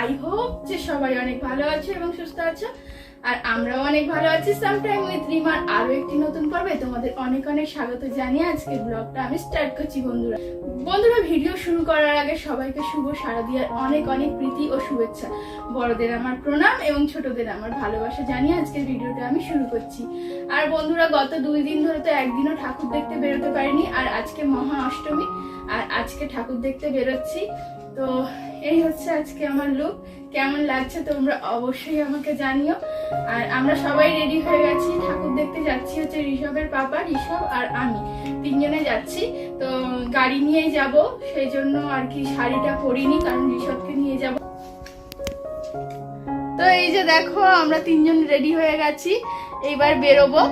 I hope যে সবাই অনেক ভালো আছো এবং সুস্থ আছো। আর আমরাও অনেক ভালো আছি সামটাইম উইথ রিমার আরও একটি নতুন পর্বে। তোমাদের অনেক অনেক স্বাগত জানিয়ে আজকে ব্লগটা আমি স্টার্ট করছি বন্ধুরা। বন্ধুরা ভিডিও শুরু করার আগে সবাইকে শুভ সারা দিয়ে অনেক অনেক প্রীতি ও শুভেচ্ছা। বড়দের আমার প্রণাম এবং ছোটদের আমার ভালোবাসা জানিয়ে আজকের ভিডিওটা আমি শুরু করছি। আর বন্ধুরা, গত দুই দিন ধরে তো একদিনও ঠাকুর দেখতে বেরোতে পারিনি। আর আজকে মহা অষ্টমী। আর আজকে ঠাকুর দেখতে বেরোচ্ছি। তো এই হচ্ছে আজকে আমার লুক কেমন লাগছে তোমরা অবশ্যই আমাকে জানিও। আর আমরা সবাই রেডি হয়ে গেছি। ঠাকুর দেখতে যাচ্ছি হচ্ছে ঋষভের পাপা ঋষভ আর আমি। তিনজনে যাচ্ছি। তো গাড়ি নিয়েই যাব। সেই জন্য আর কি শাড়িটা পরিনি কারণ ঋষভকে নিয়ে যাব। তো এই যে দেখো আমরা তিনজন রেডি হয়ে গেছি। এইবার বেরোবো।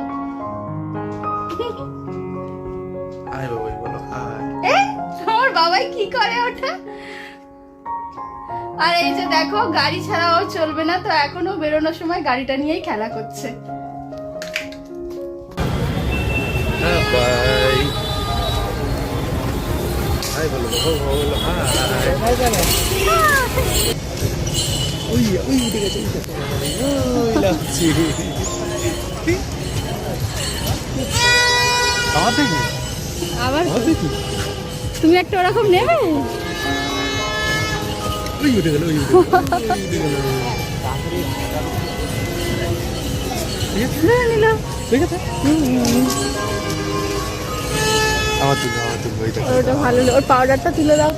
আমার বাবাই কি করে ওটা? আর এই যে দেখো গাড়ি ছাড়াও চলবে না তো এখনও বেরোনোর সময় গাড়িটা নিয়েই খেলা করছে। আবার তুমি একটা ওরকম নেবে? ওর পাউডারটা তুলে দাও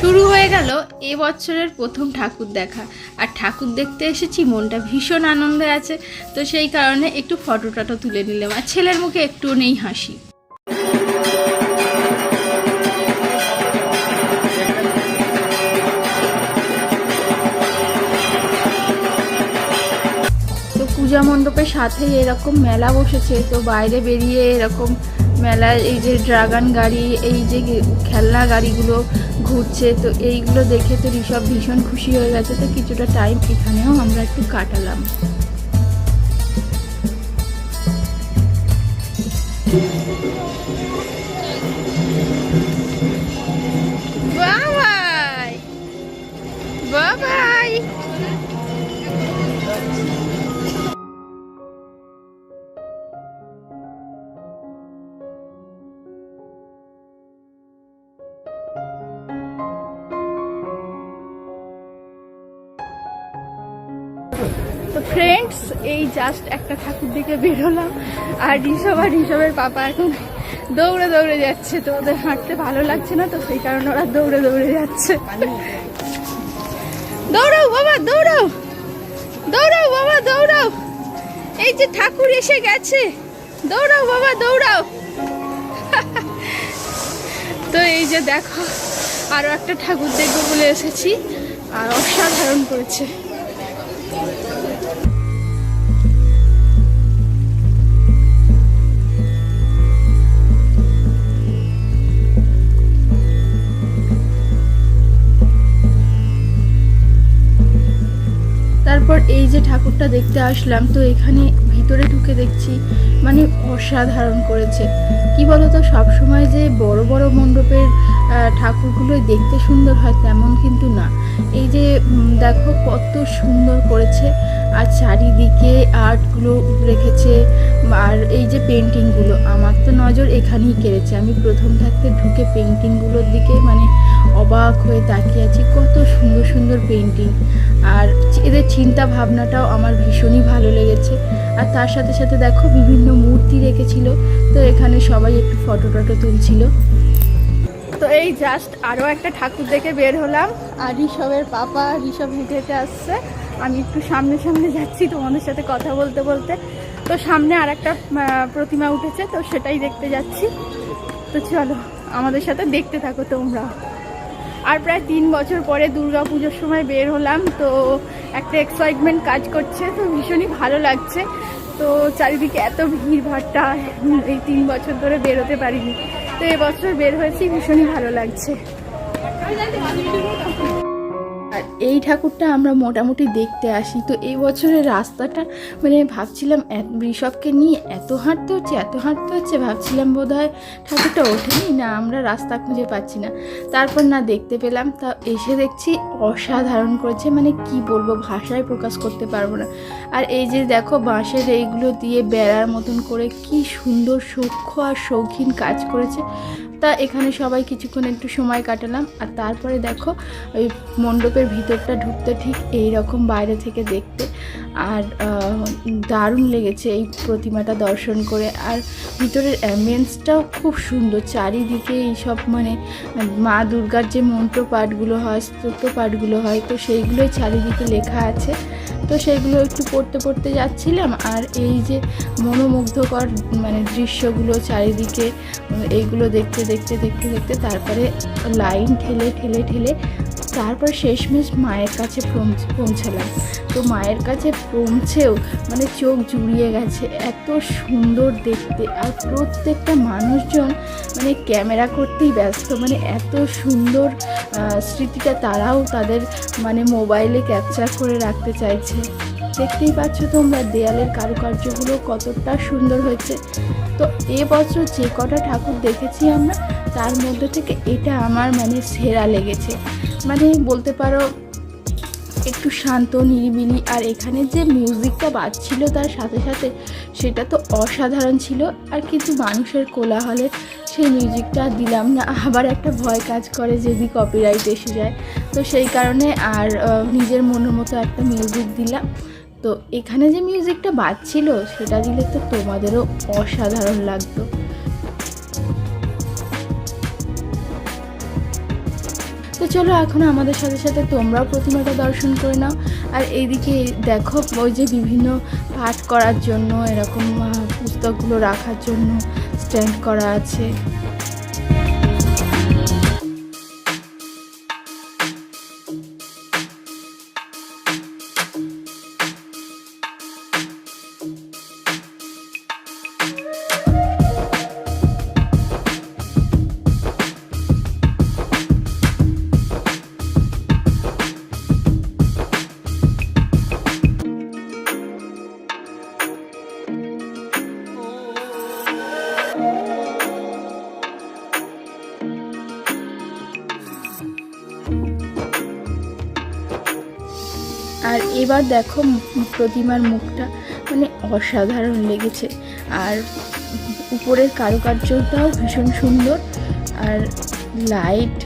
শুরু হয়ে গেল এ বছরের প্রথম ঠাকুর দেখা। আর ঠাকুর দেখতে এসেছি, মনটা ভীষণ আনন্দে আছে। তো সেই কারণে একটু ফটো টটো তুলে নিলাম। আর ছেলের মুখে একটুও নেই হাসি। পূজা মণ্ডপের সাথেই এরকম মেলা বসেছে। তো বাইরে বেরিয়ে এরকম মেলায় এই যে ড্রাগন গাড়ি, এই যে খেলনা গাড়িগুলো ঘুরছে, তো এইগুলো দেখে তো ঋষভ ভীষণ খুশি হয়ে গেছে। তো কিছুটা টাইম এখানেও আমরা একটু কাটালাম। বাবাই! বাবাই! এই জাস্ট একটা ঠাকুর দিকে বেরোলাম। আর ঋষভ আর ঋষভের পাপা এখন দৌড়ে দৌড়ে যাচ্ছে, তো ওদের হাঁটতে ভালো লাগছে না তো, সেই কারণে ওরা দৌড়ে দৌড়ে যাচ্ছে। দৌড়াও বাবা, দৌড়াও। দৌড়াও বাবা, দৌড়াও। এই যে ঠাকুর এসে গেছে। দৌড়াও বাবা, দৌড়াও। তো এই যে দেখো, আরও একটা ঠাকুর দেখব বলে এসেছি। আর অসাধারণ করেছে। এই যে ঠাকুরটা দেখতে আসলাম, তো এখানে ভিতরে ঢুকে দেখছি মানে অসাধারণ করেছে। কি বলতো, সবসময় যে বড় বড় মণ্ডপের ঠাকুরগুলো দেখতে সুন্দর হয় তেমন কিন্তু না। এই যে দেখো কত সুন্দর করেছে। আর চারিদিকে আর্টগুলো রেখেছে, আর এই যে পেন্টিংগুলো আমার তো নজর এখানেই কেড়েছে। আমি প্রথম থাকতে ঢুকে পেন্টিংগুলোর দিকে মানে অবাক হয়ে তাকিয়ে আছি, কত সুন্দর সুন্দর পেন্টিং আর এদের চিন্তা ভাবনাটাও আমার ভীষণই ভালো লেগেছে। আর তার সাথে সাথে দেখো বিভিন্ন মূর্তি রেখেছিল, তো এখানে সবাই একটু ফটো টটো তুলছিল। তো এই জাস্ট আরও একটা ঠাকুর দেখে বের হলাম। আর ঋষভের পাপা, ঋষভ হেঁটে হেঁটে আসছে। আমি একটু সামনে সামনে যাচ্ছি তোমাদের সাথে কথা বলতে বলতে। তো সামনে আর একটা প্রতিমা উঠেছে, তো সেটাই দেখতে যাচ্ছি। তো চলো, আমাদের সাথে দেখতে থাকো তোমরা। আর প্রায় তিন বছর পরে দুর্গা পুজোর সময় বের হলাম, তো একটা এক্সাইটমেন্ট কাজ করছে, তো ভীষণই ভালো লাগছে। তো চারিদিকে এত ভিড় ভাট্টা, এই তিন বছর ধরে বেরোতে পারিনি। তো এবছর বের হয়েছি, ভীষণই ভালো লাগছে। আর এই ঠাকুরটা আমরা মোটামুটি দেখতে আসি। তো এই বছরের রাস্তাটা মানে ভাবছিলাম ঋষভকে নিয়ে এত হাঁটতে হচ্ছে, এত হাঁটতে হচ্ছে, ভাবছিলাম বোধ হয় ঠাকুরটা ওঠেনি। না, আমরা রাস্তা খুঁজে পাচ্ছি না। তারপর না দেখতে পেলাম, তা এসে দেখছি অসাধারণ করেছে। মানে কি বলব, ভাষায় প্রকাশ করতে পারব না। আর এই যে দেখো, বাঁশের এইগুলো দিয়ে বেড়ার মতন করে কি সুন্দর সূক্ষ্ম আর শৌখিন কাজ করেছে। তা এখানে সবাই কিছুক্ষণ একটু সময় কাটালাম, আর তারপরে দেখো ওই মণ্ডপের ভিতরটা ঢুকতে ঠিক এই রকম বাইরে থেকে দেখতে। আর দারুণ লেগেছে এই প্রতিমাটা দর্শন করে। আর ভিতরের অ্যাম্বিয়েন্সটাও খুব সুন্দর, চারিদিকে এইসব মানে মা দুর্গার যে মন্ত্র পাঠগুলো হয় স্তোত্র পাঠগুলো হয়, তো সেইগুলোই চারিদিকে লেখা আছে। তো সেগুলো একটু পড়তে পড়তে যাচ্ছিলাম আর এই যে মনোমুগ্ধকর মানে দৃশ্যগুলো চারিদিকে, এইগুলো দেখতে দেখতে দেখতে দেখতে তারপরে লাইন ঠেলে ঠেলে ঠেলে তারপর শেষমেশ মায়ের কাছে পৌঁছ- পৌঁছালাম। তো মায়ের কাছে পৌঁছেও মানে চোখ জুড়িয়ে গেছে এত সুন্দর দেখতে আর প্রত্যেকটা মানুষজন মানে ক্যামেরা করতেই ব্যস্ত। মানে এত সুন্দর স্মৃতিটা তারাও তাদের মানে মোবাইলে ক্যাপচার করে রাখতে চাইছে। দেখতেই পাচ্ছ তোমরা দেয়ালের কারুকার্যগুলো কতটা সুন্দর হয়েছে। তো এবছর যে কটা ঠাকুর দেখেছি আমরা তার মধ্যে থেকে এটা আমার মানে সেরা লেগেছে। মানে বলতে পারো, একটু শান্ত, নিরিবিলি, আর এখানে যে মিউজিকটা বাজছিল তার সাথে সাথে সেটা তো অসাধারণ ছিল, আর কিছু মানুষের কোলাহলে সেই মিউজিকটা দিলাম না। আবার একটা ভয় কাজ করে যদি কপিরাইট এসে যায়। তো সেই কারণে আর নিজের মনের মতো একটা মিউজিক দিলাম। তো এখানে যে মিউজিকটা বাজছিল, সেটা দিলে তো তোমাদেরও অসাধারণ লাগতো। তো চলো, এখন আমাদের সাথে সাথে তোমরাও প্রতিমাটা দর্শন করে নাও। আর এইদিকে দেখো, ওই যে বিভিন্ন পাঠ করার জন্য, এরকম পুস্তকগুলো রাখার জন্য স্ট্যান্ড করা আছে। এবার দেখো প্রতিমার মুখটা মানে অসাধারণ লেগেছে। আর উপরের কারুকার্যটাও ভীষণ সুন্দর, আর লাইট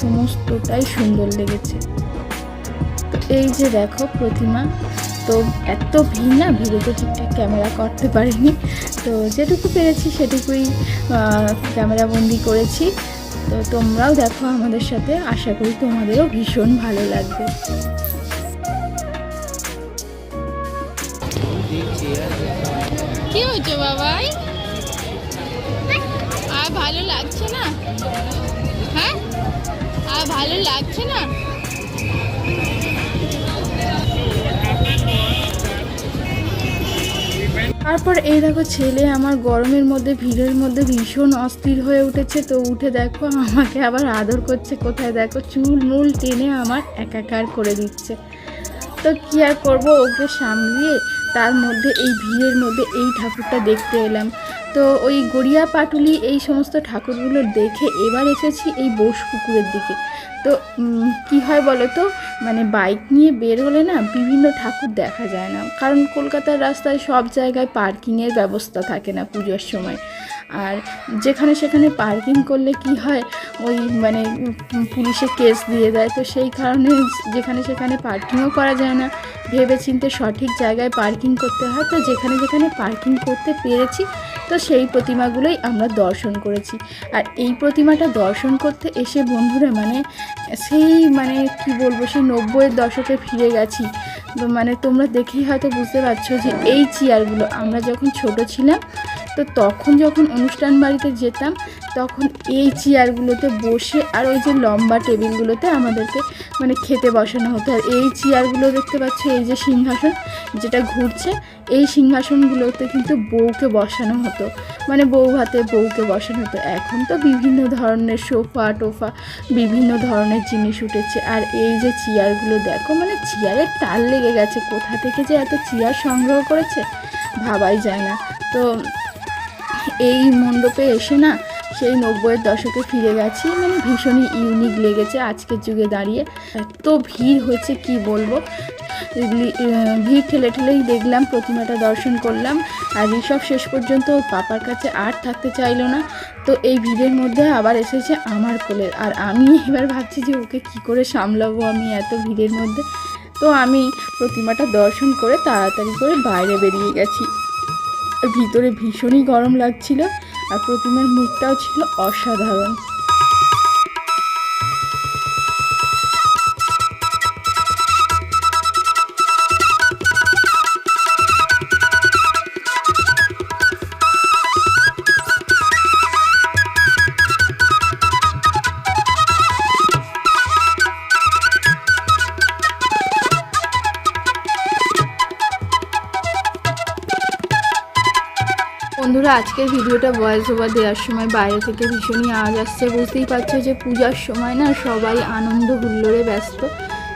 সমস্তটাই সুন্দর লেগেছে। এই যে দেখো প্রতিমা, তো এত ভিড় না ভিড়ে তো ঠিকঠাক ক্যামেরা করতে পারিনি। তো যেটুকু পেরেছি সেটুকুই ক্যামেরা বন্দি করেছি। তো তোমরাও দেখো আমাদের সাথে, আশা করি তোমাদেরও ভীষণ ভালো লাগবে। কি হয়েছে বাবাই আর ভালো লাগছে না? হ্যাঁ? আর ভালো লাগছে না? তারপর এই দেখো ছেলে আমার গরমের মধ্যে, ভিড়ের মধ্যে ভীষণ অস্থির হয়ে উঠেছে। তো উঠে দেখো, আমাকে আবার আদর করছে। কোথায় দেখো, চুল মুল টেনে আমার একাকার করে দিচ্ছে। তো কী আর করব, ওকে সামলিয়ে তার মধ্যে, এই ভিড়ের মধ্যে এই ঠাকুরটা দেখতে এলাম। তো ওই গড়িয়া পাটুলি এই সমস্ত ঠাকুরগুলো দেখে এবার এসেছি এই বোস পুকুরের দিকে। তো কি হয় বলো তো মানে বাইক নিয়ে বের হলে না বিভিন্ন ঠাকুর দেখা যায় না। কারণ কলকাতার রাস্তায় সব জায়গায় পার্কিংয়ের ব্যবস্থা থাকে না পুজোর সময়। আর যেখানে সেখানে পার্কিং করলে কি হয়? ওই মানে পুলিশে কেস দিয়ে দেয়। তো সেই কারণে যেখানে সেখানে পার্কিংও করা যায় না। ভেবে চিনতে সঠিক জায়গায় পার্কিং করতে হয়। তো যেখানে যেখানে পার্কিং করতে পেরেছি, তো সেই প্রতিমাগুলোই আমরা দর্শন করেছি। আর এই প্রতিমাটা দর্শন করতে এসে বন্ধুরা মানে সেই মানে কি বলব, সেই নব্বইয়ের দশকে ফিরে গেছি। মানে তোমরা দেখেই হয়তো বুঝতে পারছ যে এই চেয়ারগুলো আমরা যখন ছোট ছিলাম, তো তখন যখন অনুষ্ঠান বাড়িতে যেতাম তখন এই চেয়ারগুলোতে বসে আর ওই যে লম্বা টেবিলগুলোতে আমাদেরকে মানে খেতে বসানো হতো। আর এই চেয়ারগুলো দেখতে পাচ্ছ, এই যে সিংহাসন যেটা ঘুরছে, এই সিংহাসনগুলোতে কিন্তু বউকে বসানো হতো। মানে বউ হাতে বউকে বসানো হতো। এখন তো বিভিন্ন ধরনের সোফা, টোফা, বিভিন্ন ধরনের জিনিস উঠেছে। আর এই যে চেয়ারগুলো দেখো মানে চেয়ারের টাল লেগে গেছে। কোথা থেকে যে এত চেয়ার সংগ্রহ করেছে? ভাবাই যায় না। তো এই মণ্ডপে এসে না সেই নব্বইয়ের দশকে ফিরে গেছি। মানে ভীষণই ইউনিক লেগেছে আজকের যুগে দাঁড়িয়ে। এত ভিড় হয়েছে, কি বলব? ভিড় ঠেলে ঠেলেই দেখলাম, প্রতিমাটা দর্শন করলাম। আর ঋষভ শেষ পর্যন্ত পাপার কাছে আর থাকতে চাইলো না। তো এই ভিড়ের মধ্যে আবার এসেছে আমার কোলে। আর আমি এবার ভাবছি যে ওকে কি করে সামলাবো আমি এত ভিড়ের মধ্যে? তো আমি প্রতিমাটা দর্শন করে তাড়াতাড়ি করে বাইরে বেরিয়ে গেছি। ভিতরে ভীষণই গরম লাগছিল। আর প্রতিমার মুখটাও ছিল অসাধারণ। বন্ধুরা, আজকের ভিডিওটা ভয়েস ওভার দেওয়ার সময় বাইরে থেকে ভীষণই আওয়াজ আসছে। বুঝতেই পারছ যে পূজার সময় না সবাই আনন্দ হুল্লোড়ে ব্যস্ত।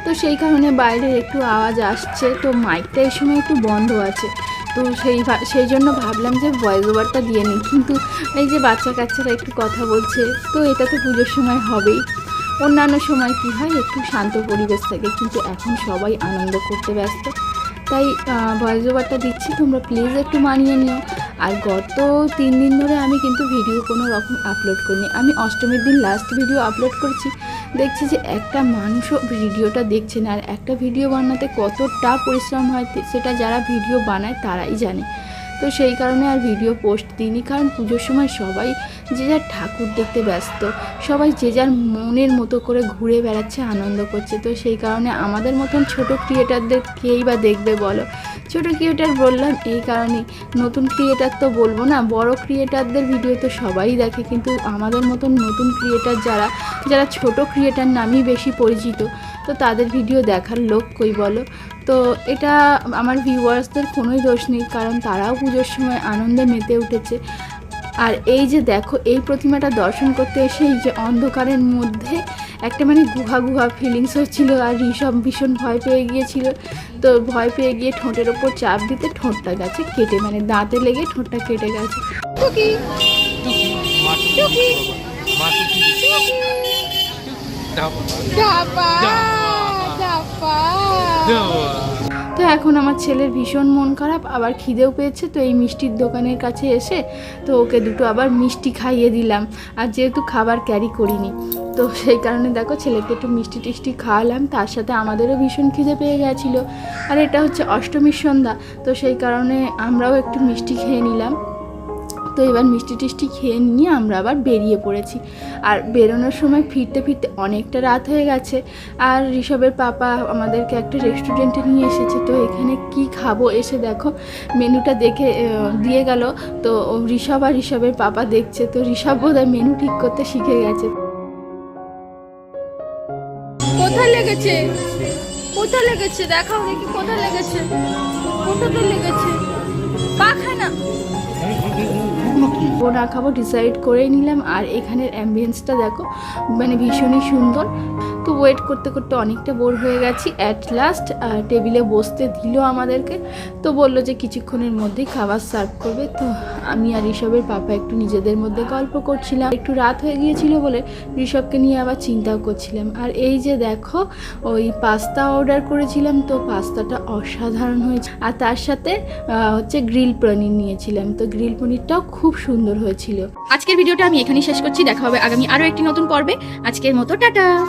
তো সেই কারণে বাইরের একটু আওয়াজ আসছে। তো মাইকটা এই সময় একটু বন্ধ আছে। তো সেই সেই জন্য ভাবলাম যে ভয়েস ওভারটা দিয়ে নিই। কিন্তু এই যে বাচ্চা কাচ্চারা একটু কথা বলছে, তো এটা তো পুজোর সময় হবেই। অন্যান্য সময় কী হয়? একটু শান্ত পরিবেশ থাকে। কিন্তু এখন সবাই আনন্দ করতে ব্যস্ত। তাই ভয়েস ওভারটা দিচ্ছি। তোমরা প্লিজ একটু মানিয়ে নিও। আর গত তিন দিন ধরে আমি কিন্তু ভিডিও কোনো রকম আপলোড করিনি। আমি অষ্টমীর দিন লাস্ট ভিডিও আপলোড করেছি, দেখছি যে একটা মানুষও ভিডিওটা দেখছে না। আর একটা ভিডিও বানাতে কতটা পরিশ্রম হয় সেটা যারা ভিডিও বানায় তারাই জানে। তো সেই কারণে আর ভিডিও পোস্ট দিইনি, কারণ পুজোর সময় সবাই যে যার ঠাকুর দেখতে ব্যস্ত। সবাই যে যার মনের মতো করে ঘুরে বেড়াচ্ছে, আনন্দ করছে। তো সেই কারণে আমাদের মতন ছোট ক্রিয়েটারদের কেই বা দেখবে বলো। ছোট ক্রিয়েটার বললাম এই কারণেই। নতুন ক্রিয়েটার তো বলব না, বড় ক্রিয়েটারদের ভিডিও তো সবাই দেখে। কিন্তু আমাদের মতন নতুন ক্রিয়েটার যারা যারা ছোট ক্রিয়েটার নামই বেশি পরিচিত, তো তাদের ভিডিও দেখার লোক কই বলো? তো এটা আমার ভিউয়ার্সদের কোনোই দোষ নেই, কারণ তারাও পুজোর সময় আনন্দে মেতে উঠেছে। আর এই যে দেখো এই প্রতিমাটা দর্শন করতে এসে এই যে অন্ধকারের মধ্যে একটা মানে গুহা গুহা ফিলিংস হচ্ছিল আর ঋষভ ভীষণ ভয় পেয়ে গিয়েছিল। তো ভয় পেয়ে গিয়ে ঠোঁটের ওপর চাপ দিতে ঠোঁটটা গেছে কেটে মানে দাঁতে লেগে ঠোঁটটা কেটে গেছে। তো এখন আমার ছেলের ভীষণ মন খারাপ, আবার খিদেও পেয়েছে, তো এই মিষ্টির দোকানের কাছে এসে তো ওকে দুটো আবার মিষ্টি খাইয়ে দিলাম। আর যেহেতু খাবার ক্যারি করিনি, তো সেই কারণে দেখো ছেলেকে একটু মিষ্টি টিষ্টি খাওয়ালাম, তার সাথে আমাদেরও ভীষণ খিদে পেয়ে গেছিল। আর এটা হচ্ছে অষ্টমীর সন্ধ্যা, তো সেই কারণে আমরাও একটু মিষ্টি খেয়ে নিলাম। তো এবার মিষ্টি টিষ্টি খেয়ে নিয়ে আমরা আবার বেরিয়ে পড়েছি। আর বেরোনোর সময় ফিরতে ফিরতে অনেকটা রাত হয়ে গেছে। আর ঋষভের পাপা আমাদেরকে একটা রেস্টুরেন্টে নিয়ে এসেছে। তো এখানে কি খাব এসে দেখো, মেনুটা দেখে দিয়ে গেল। তো ঋষভ আর ঋষভের পাপা দেখছে। তো ঋষভ বোধহয় মেনু ঠিক করতে শিখে গেছে। কোথায় লেগেছে? কোথায় লেগেছে? দেখাও দেখি, কোথায় লেগেছে? কোথাতে লেগেছে? পাখানা ও না খাব ডিসাইড করে নিলাম। আর এখানের অ্যাম্বিয়েন্সটা দেখো মানে ভীষণই সুন্দর। তো ওয়েট করতে করতে অনেকটা বোর হয়ে গেছি। অ্যাট লাস্ট টেবিলে বসতে দিল আমাদেরকে। তো বলল যে কিছুক্ষণের মধ্যেই খাবার সার্ভ করবে। তো আমি আর ঋষভের পাপা একটু নিজেদের মধ্যে গল্প করছিলাম। একটু রাত হয়ে গিয়েছিল বলে ঋষভকে নিয়ে আবার চিন্তাও করছিলাম। আর এই যে দেখো, ওই পাস্তা অর্ডার করেছিলাম, তো পাস্তাটা অসাধারণ হয়েছে। আর তার সাথে হচ্ছে গ্রিল পনির নিয়েছিলাম। তো গ্রিল পনিরটাও খুব সুন্দর হয়েছিল। আজকের ভিডিওটা আমি এখানেই শেষ করছি। দেখা হবে আগামী আরও একটি নতুন পর্বে। আজকের মতো, টাটা!